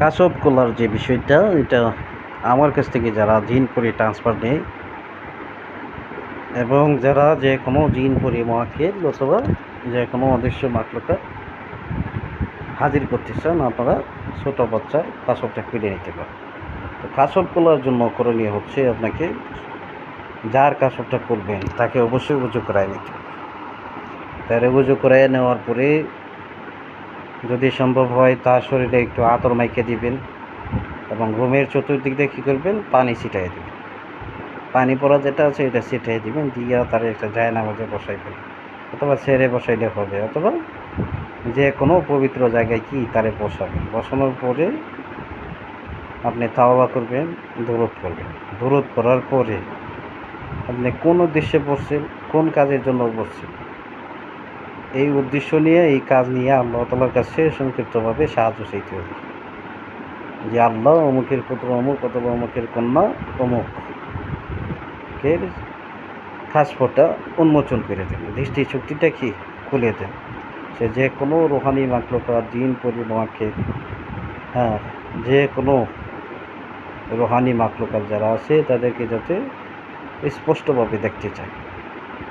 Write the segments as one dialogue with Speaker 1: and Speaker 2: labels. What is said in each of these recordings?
Speaker 1: কাসব কলার যে বিষয়টা, এটা আমার কাছ থেকে যারা জিন পরি ট্রান্সফার নেয় এবং যারা যে কোনো জিন পরি মহাকে অথবা যে কোনো অদৃশ্য মাকলুকা হাজির করতে চান, আপনারা ছোটো বাচ্চার কাসবটা কিনে নিতে পারেন। তো কাসব কলার জন্য করণীয় হচ্ছে আপনাকে যার কাসবটা করবেন, তাকে অবশ্যই উজু করায় নিতে হবে। তার উজু করায় নেওয়ার পরে যদি সম্ভব হয়, তার শরীরে একটু আতর মাইকে দিবেন এবং রুমের চতুর্দিক দিয়ে কী করবেন? পানি ছিটাই দেবেন। পানি পড়া যেটা আছে, এটা ছিটাই দিবেন, দিয়ে তার একটা নামাজে বসাইবেন অথবা ছেড়ে বসাইলে হবে, অথবা যে কোনো পবিত্র জায়গায় কি তারে বসাবেন। বসানোর পরে আপনি তাওবা করবেন দূরত করবেন দূরত করার পরে আপনি কোন উদ্দেশ্যে বসছেন, কোন কাজের জন্য পড়ছেন এই উদ্দেশ্য নিয়ে, এই কাজ নিয়ে আল্লাহ তালার কাছে সংক্ষিপ্তভাবে সাহায্য চাইতে হবে। যে আল্লাহ অমুকের পুত্র অমুক, অথবা অমুকের কন্যা অমুক খাসপটা উন্মোচন করে দেন। দৃষ্টি শক্তিটা কি? খুলে দেন। সে যে কোনো রোহানি মাকলকা দিন পরিমাকে হ্যাঁ যে কোনো রোহানি মাকলকার যারা আছে, তাদেরকে যাতে স্পষ্টভাবে দেখতে চায়।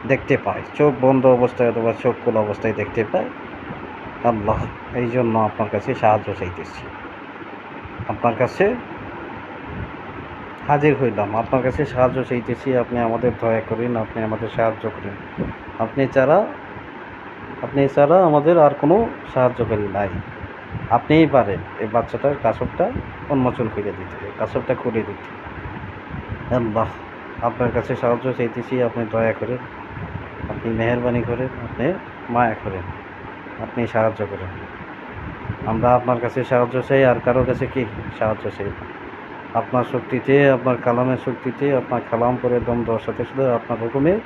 Speaker 1: দেখতে পায়। চোখ বন্ধ অবস্থায় অথবা চোখ খোলা অবস্থায় দেখতে পায়। আল্লাহ, এই জন্য আপনার কাছে সাহায্য চাইতেছি। আপনার কাছে হাজির হইলাম। আপনার কাছে সাহায্য চাইতেছি। আপনি আমাদের দয়া করেন, আপনি আমাদের সাহায্য করেন। আপনি ছাড়া আপনি ছাড়া আমাদের আর কোনো সাহায্যকারী নাই। আপনিই পারেন এই বাচ্চাটার কাসবটা উন্মোচন করে দিতে কাসবটা খুলে দিতে। আল্লাহ। আপনার কাছে সাহায্য চাইতেছি, আপনি দয়া করেন, আপনি মেহরবানি করেন, আপনি মায়া করেন, আপনি সাহায্য করেন। আমরা আপনার কাছে সাহায্য চাই, আর কারও কাছে কি সাহায্য চাই? আপনার শক্তিতে, আপনার কালামের শক্তিতে, আপনার কালাম করে দম দেওয়ার সাথে সাথে আপনার হুকুমে,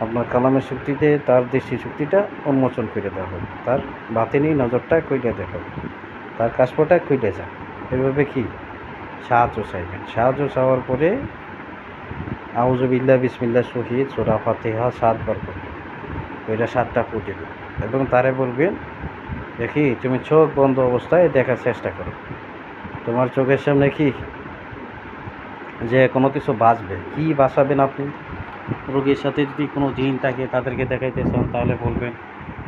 Speaker 1: আপনার কালামের শক্তিতে, তার দৃষ্টি শক্তিটা উন্মোচন করে দেওয়া হবে তার বাতিনি নজরটা কইলে দেওয়া হবে তার কাশপটা কইলে যাক। এভাবে কি? সাহায্য চাইবেন। সাহায্য চাওয়ার পরে আউজবিল্লা বিসমিল্লা শহীদ সোরা ফাতেহা সাতবার করবেন ওইটা সাতটা ফুটবে এবং তারে বলবেন দেখি, তুমি চোখ বন্ধ অবস্থায় দেখার চেষ্টা করো। তোমার চোখের সামনে কি? যে কোনো কিছু বাঁচবে। কি বাঁচাবেন আপনি? রোগীর সাথে যদি কোনো জিন থাকে, তাদেরকে দেখাইতে চান, তাহলে বলবেন,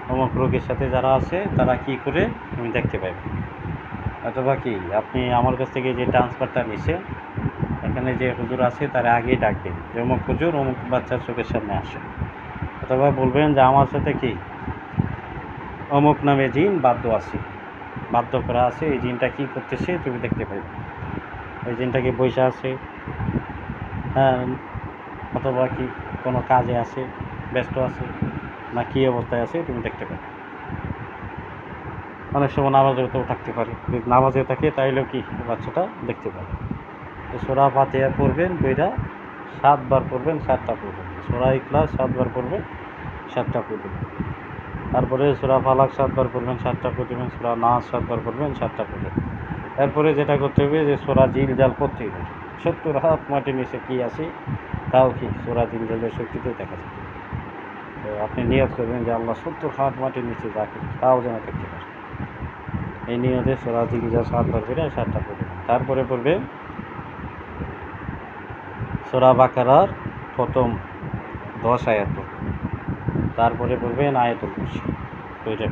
Speaker 1: অমুক রোগীর সাথে যারা আছে, তারা কি করে? তুমি দেখতে পাবে অথবা কি, আপনি আমার কাছ থেকে যে ট্রান্সফারটা নিছে এখানে যে হুজুর আছে, তারা আগেই ডাকবেন যে অমুক হুজুর, অমুক বাচ্চার চোখের সামনে আসে। অথবা বলবেন যে, আমার সাথে কি? অমুক নামে জিন, বাধ্য আছে। বাধ্য করা আছে, এই জিনটা কী করতেছে তুমি দেখতে পাইবে। এই জিনটা কি বৈশা আছে? হ্যাঁ অথবা কি কোনো কাজে আছে, ব্যস্ত আছে, না কী অবস্থায় আছে, তুমি দেখতে পাবে। অনেক সময় নামাজেও তো থাকতে পারে। যদি নামাজে থাকে, তাইলেও কি বাচ্চাটা দেখতে পাবে? তো সোরা ফাতেহা পড়বেন দুইটা সাতবার পড়বেন, সাতটা পড়বেন। সোরা ইখলাস সাতবার পড়বেন, সাতটা পড়বেন। তারপরে সোরা ফালাক সাতবার পড়বেন, সাতটা পড়বেন সোরা নাচ সাতবার পড়বেন, সাতটা পড়বেন। এরপরে যেটা করতে হবে যে সোরা জিল জাল করতে হবে। সত্তর হাত মাটির নিচে কী আছে, তাও কি সোরা জিল জালের শক্তিতে দেখা যায়। তো আপনি নিয়ত করবেন যে আল্লাহ সত্তর হাত মাটির নিচে যাকে তাও যেন দেখতে পারে। এই নিয়তে সোরা জিল জাল সাতবার করে সাতটা পড়বেন তারপরে পড়বে সোরা বাকারার প্রথম দশ আয়াত তারপরে পড়বেন আয়াতুল ফুটে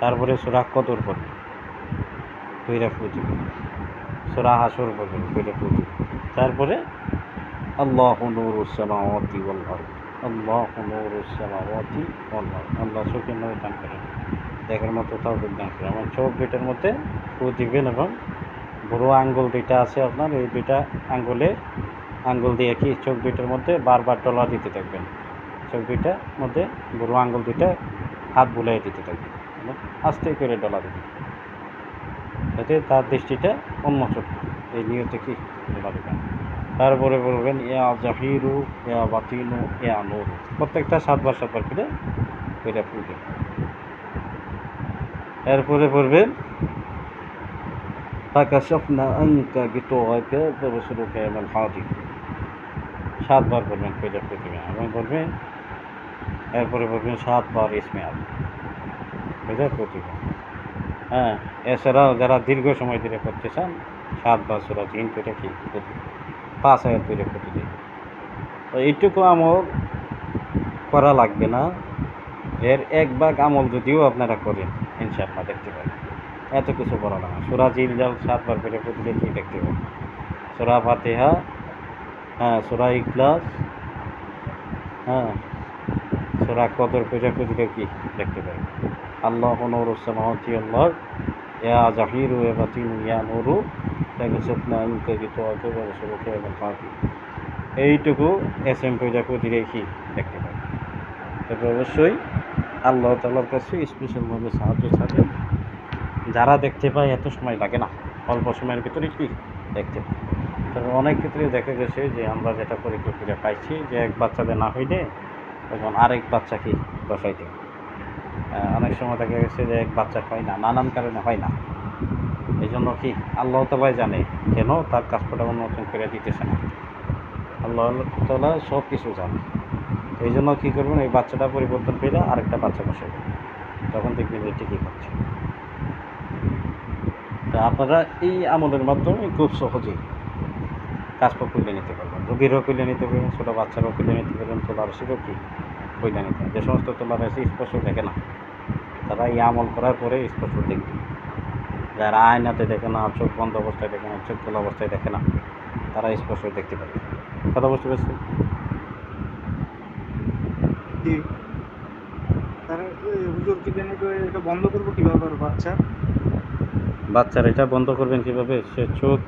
Speaker 1: তারপরে সোরা কদর পড়বেন, দুইটা ফুটে সোরা হাসর পড়বেন, দুইটা ফুটে তারপরে আল্লাহ নুরুসামাওয়াতি ওয়াল আরদ, আল্লাহ নুরুসামাওয়াতি ওয়াল আরদ। আল্লাহ চোখের মধ্যে দান করেন দেখার মতো তাও দান করেন। আমার চোখ দুইটার মধ্যে ফু দিবেন এবং বুড়ো আঙ্গুল দুইটা আছে আপনার, এই দুইটা আঙ্গুলে আঙ্গুল দিয়ে কি চোখ দুইটার মধ্যে বারবার টলা দিতে থাকবেন। চোখ দুইটার মধ্যে বুড়ো আঙ্গুল দুইটা হাত বুলাই দিতে থাকবে এবং আস্তে করে ডলা দেবে যাতে তার দৃষ্টিটা উন্মোচন এই নিয়তে কি ডলা দেবেন? তারপরে বলবেন ইয়া জাহিরু ইয়া বাতিনু ইয়া নূর প্রত্যেকটা সাতবার সাতবার করে এটা ফুটে এরপরে পড়বেন ফাকাশাফনা আনকা গিতওয়াকা ফাবসুরুকা ইয়ামাল হাদিদ সাতবার বলবেন কইটা প্রতিমা এবং বলবেন, এরপরে বলবেন সাতবার ইসমে আল এটা প্রতিমা হ্যাঁ এছাড়াও যারা দীর্ঘ সময় ধরে করতে চান, সাতবার সুরা তিন পেটে কি পাঁচ হাজার পেটে প্রতিদিন। তো এইটুকু আমল করা লাগবে না। এর এক ভাগ আমল যদিও আপনারা করেন, ইনশাআল্লাহ দেখতে পাবেন। এত কিছু বলা না। সুরা জিল জাল সাতবার পেটে প্রতিদিন কি দেখতে পাবেন? সুরা ফাতেহা হ্যাঁ সুরা ইখলাস হ্যাঁ। সোরা কদর প্রতিদিন কি? দেখতে পাবেন আল্লাহ নূর সামাওয়াতি আল্লাহ ইয়া জাহিরু ইয়া বাতিনু ইয়া নুরু। তাগসুফনা ইনকা বিতওয়াকে ওয়া রাসূলুকা ওয়া ফাতি এইটুকু এস এম প্রজাপতি রেখি দেখতে পাই। তবে অবশ্যই আল্লাহ তালার কাছে স্পেশালভাবে সাহায্য ছাড়ে যারা দেখতে পায়, এত সময় লাগে না। অল্প সময়ের ভিতরে কি? দেখতে পায়। তবে অনেক ক্ষেত্রে দেখা গেছে যে আমরা যেটা পরীক্ষা পাইছি যে এক বাচ্চাদের না হইলে তখন আরেক বাচ্চাকে বসাই। আহ, অনেক সময় দেখা গেছে যে এক বাচ্চা হয় না নানান কারণে হয় না। এই জন্য কি আল্লাহ তালাই জানে কেন তার কাজটা উন্মোচন করে দিতেছে না। আল্লাহ তালা সব কিছু জানে। এই জন্য কী করবেন এই বাচ্চাটা পরিবর্তন পেলে আরেকটা বাচ্চা বসে তখন দেখবেন যে ঠিকই করছে। তা আপনারা এই আমলের মাধ্যমে খুব সহজেই কাজ করলে নিতে পারবেন। রোগীরও করলে নিতে পারবেন ছোটো বাচ্চারও করলে নিতে পারবেন তোলার সেটাও কি করলে নিতে পারবেন যে সমস্ত তোলার এসে স্পষ্ট দেখে না তারা এই আমল করার পরে স্পষ্ট দেখবে। যারা আয়নাতে দেখে না চোখ বন্ধ অবস্থায় দেখে না চোখ খোলা অবস্থায় দেখে না তারা স্পষ্ট দেখতে পাবে কথা বুঝতে পারছি
Speaker 2: তারা হুজুর কি এটা বন্ধ করব কীভাবে আর বাচ্চা?
Speaker 1: বাচ্চার এটা বন্ধ করবেন কীভাবে? সে চোখ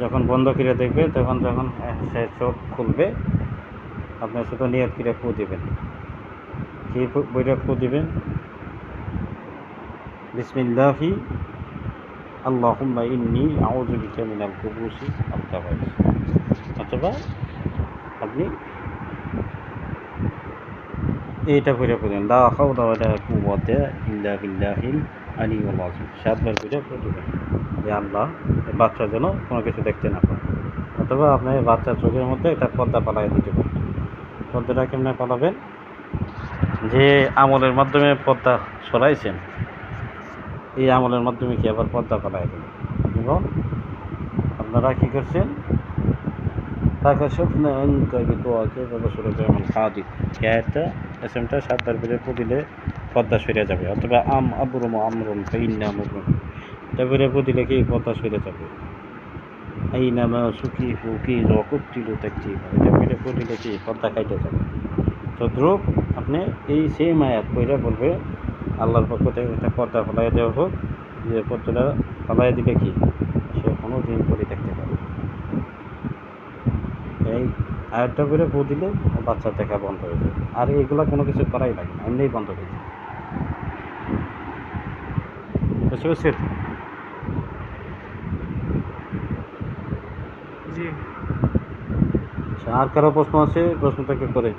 Speaker 1: যখন বন্ধ করে দেখবে, তখন যখন সে চোখ খুলবে, আপনি শুধু নিয়ত করে ফু দিবেন। কি বইটা ফু দিবেন? বিসমিল্লাহি, আল্লাহুম্মা ইন্নি আউযু অথবা আপনি এইটা করে পড়েন আলিউল আজিম। সাতবার করে আপনি যে আল্লাহ বাচ্চা যেন কোনো কিছু দেখতে না পায়। অথবা আপনার বাচ্চার চোখের মধ্যে একটা পর্দা পালাই দিতে পারেন। পর্দাটা কেমন পালাবেন? যে আমলের মাধ্যমে পর্দা সরাইছেন, এই আমলের মাধ্যমে কি আবার পর্দা পালাই দেবেন? এবং আপনারা কী করছেন? তাকে স্বপ্নে অঙ্ক আছে সুরক্ষা এমন খাওয়া দিক একটা এস এমটা সাতবার করে দিলে পদ্মা সরে যাবে, অথবা আম আবরুম আমরুন ফাইন্না আমরুন তারপরে দিলে কি পদ্মা সরে যাবে। আইনামা সুখী ফুকি রকুপ্তিল দেখছি এটা করে দিলে কি পদ্মা খাইতে যাবে। তো ধ্রুব আপনি এই সেম আয়াত কইরা বলবে, আল্লাহর পক্ষ থেকে একটা পর্দা ফলাই দেওয়া হোক। যে পর্দাটা ফলাই দিলে কি? সে কোনো দিন করে দেখতে পাবে এই আয়াতটা করে বউ বাচ্চা দেখা বন্ধ হয়ে যাবে। আর এগুলো কোনো কিছু করাই লাগে এমনিই বন্ধ হয়ে যায় বুঝতে পারছেন
Speaker 2: জি।
Speaker 1: আচ্ছা, আর কারও প্রশ্ন আছে? প্রশ্নটাকে করে।